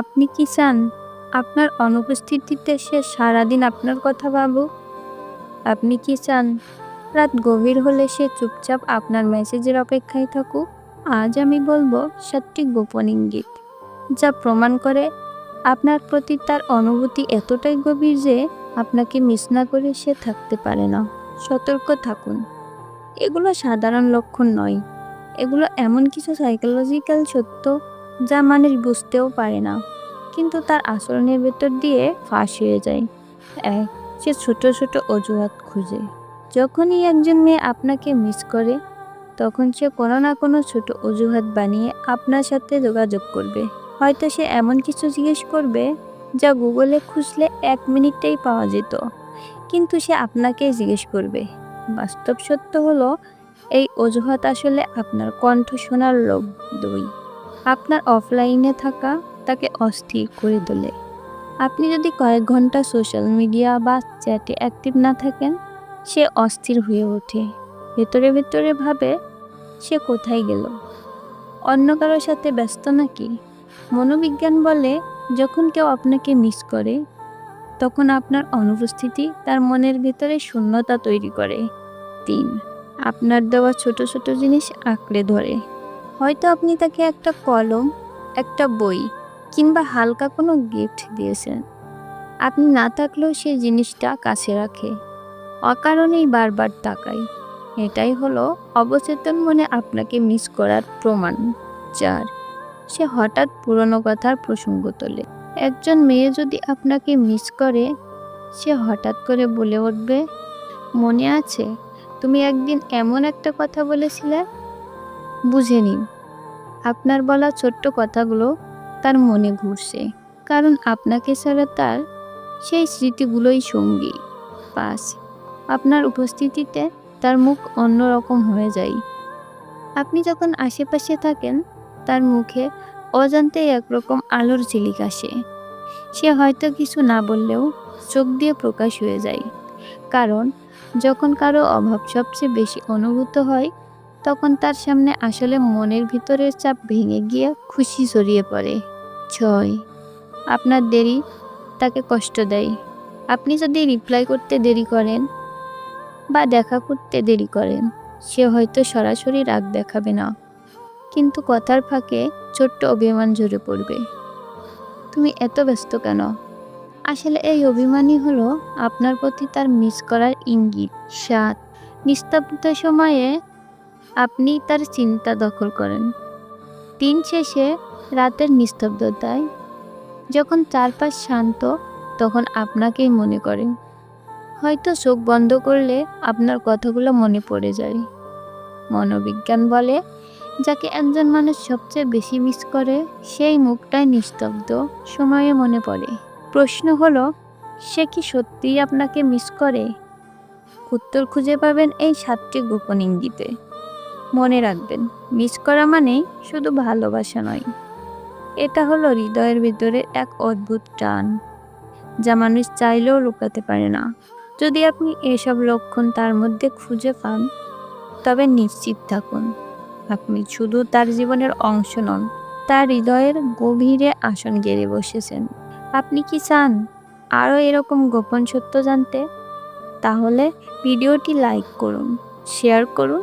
আপনি কি চান? আপনার অনুপস্থিতিতে সে সারাদিন আপনার কথা ভাবুক। আপনি কি চান? রাত গভীর হলে সে চুপচাপ আপনার মেসেজের অপেক্ষায় থাকুক। আজ আমি বলব সাতটি গোপন ইঙ্গিত, যা প্রমাণ করে আপনার প্রতি তার অনুভূতি এতটাই গভীর যে আপনাকে মিস না করে সে থাকতে পারে না। সতর্ক থাকুন। এগুলো সাধারণ লক্ষণ নয়। এগুলো এমন কিছু সাইকোলজিক্যাল সত্য যা মানুষ বুঝতেও পারে না। কিন্তু তার আচরণের ভেতর দিয়ে ফাঁস হয়ে যায়। এক সে ছোট ছোট অজুহাত খুঁজে। যখনই একজন মেয়ে আপনাকে মিস করে, তখন সে কোনো না কোনো ছোট অজুহাত বানিয়ে আপনার সাথে যোগাযোগ করবে। হয়তো সে এমন কিছু জিজ্ঞেস করবে, যা গুগলে খুঁজলে এক মিনিটেই পাওয়া যেত। কিন্তু সে আপনাকেই জিজ্ঞেস করবে। বাস্তব সত্য হলো, এই অজুহাত আসলে আপনার কণ্ঠ শোনার লোভ, দুই। আপনার অফলাইনে থাকা তাকে অস্থির করে তোলে। আপনি যদি কয়েক ঘণ্টা সোশ্যাল মিডিয়া বা চ্যাটে অ্যাক্টিভ না থাকেন, সে অস্থির হয়ে ওঠে। ভেতরে ভেতরে ভাবে সে কোথায় গেল? অন্য কারোর সাথে ব্যস্ত নাকি? মনোবিজ্ঞান বলে, যখন কেউ আপনাকে মিস করে, তখন আপনার অনুপস্থিতি তার মনের ভিতরে শূন্যতা তৈরি করে। তিন, আপনার দেওয়া ছোট ছোট জিনিস আঁকড়ে ধরে। হয়তো আপনি তাকে একটা কলম, একটা বই কিংবা হালকা কোনো গিফট দিয়েছেন। আপনি না থাকলেও সে জিনিসটা কাছে রাখে। অকারণেই বারবার তাকায়। এটাই হলো অবচেতন মনে আপনাকে মিস করার প্রমাণ। চার, সে হঠাৎ পুরনো কথার প্রসঙ্গ তোলে। একজন মেয়ে যদি আপনাকে মিস করে, সে হঠাৎ করে বলে উঠবে, মনে আছে? তুমি একদিন এমন একটা কথা বলেছিলে? বুঝে নিন। আপনার বলা ছোট্ট কথাগুলো তার মনে ঘুরছে, কারণ আপনাকে ছাড়া তার সেই স্মৃতিগুলোই সঙ্গী। পাস আপনার উপস্থিতিতে তার মুখ অন্যরকম হয়ে যায়। আপনি যখন আশেপাশে থাকেন, তার মুখে অজান্তে একরকম আলোর ঝিলিক আসে। সে হয়তো কিছু না বললেও চোখ দিয়ে প্রকাশ হয়ে যায়। কারণ, যখন কারও অভাব সবচেয়ে বেশি অনুভূত হয় তখন তার সামনে আসলে মনের ভিতরের চাপ ভেঙে গিয়ে খুশি ছড়িয়ে পড়ে। ছয়, আপনার দেরি, তাকে কষ্ট দেয়। আপনি যদি রিপ্লাই করতে দেরি করেন বা দেখা করতে দেরি করেন, সে হয়তো সরাসরি রাগ দেখাবে না। কিন্তু কথার ফাঁকে ছোট্ট অভিমান ঝরে পড়বে। তুমি এত ব্যস্ত কেন? আসলে এই অভিমানই হলো আপনার প্রতি তার মিস করার ইঙ্গিত। সাত, নিস্তব্ধ সময়ে আপনি তার চিন্তা দখল করেন। দিন শেষে রাতের নিস্তব্ধতায় যখন চারপাশ শান্ত, তখন আপনাকেই মনে করেন হয়তো চোখ বন্ধ করলে আপনার কথাগুলো মনে পড়ে যায়। মনোবিজ্ঞান বলে, যাকে একজন মানুষ সবচেয়ে বেশি মিস করে, সেই মুখটাই নিস্তব্ধ সময়ে মনে পড়ে। প্রশ্ন হলো, সে কি সত্যিই আপনাকে মিস করে? উত্তর খুঁজে পাবেন এই সাতটি গোপন ইঙ্গিতে। মনে রাখবেন মিস করা মানেই শুধু ভালোবাসা নয়। এটা হলো হৃদয়ের ভিতরে এক অদ্ভুত টান, যা মানুষ চাইলেও লুকাতে পারে না। যদি আপনি এসব লক্ষণ তার মধ্যে খুঁজে পান, তবে নিশ্চিত থাকুন, আপনি শুধু তার জীবনের অংশ নন, তার হৃদয়ের গভীরে আসন গেড়ে বসেছেন। আপনি কি চান আরও এরকম গোপন সত্য জানতে? তাহলে ভিডিওটি লাইক করুন, শেয়ার করুন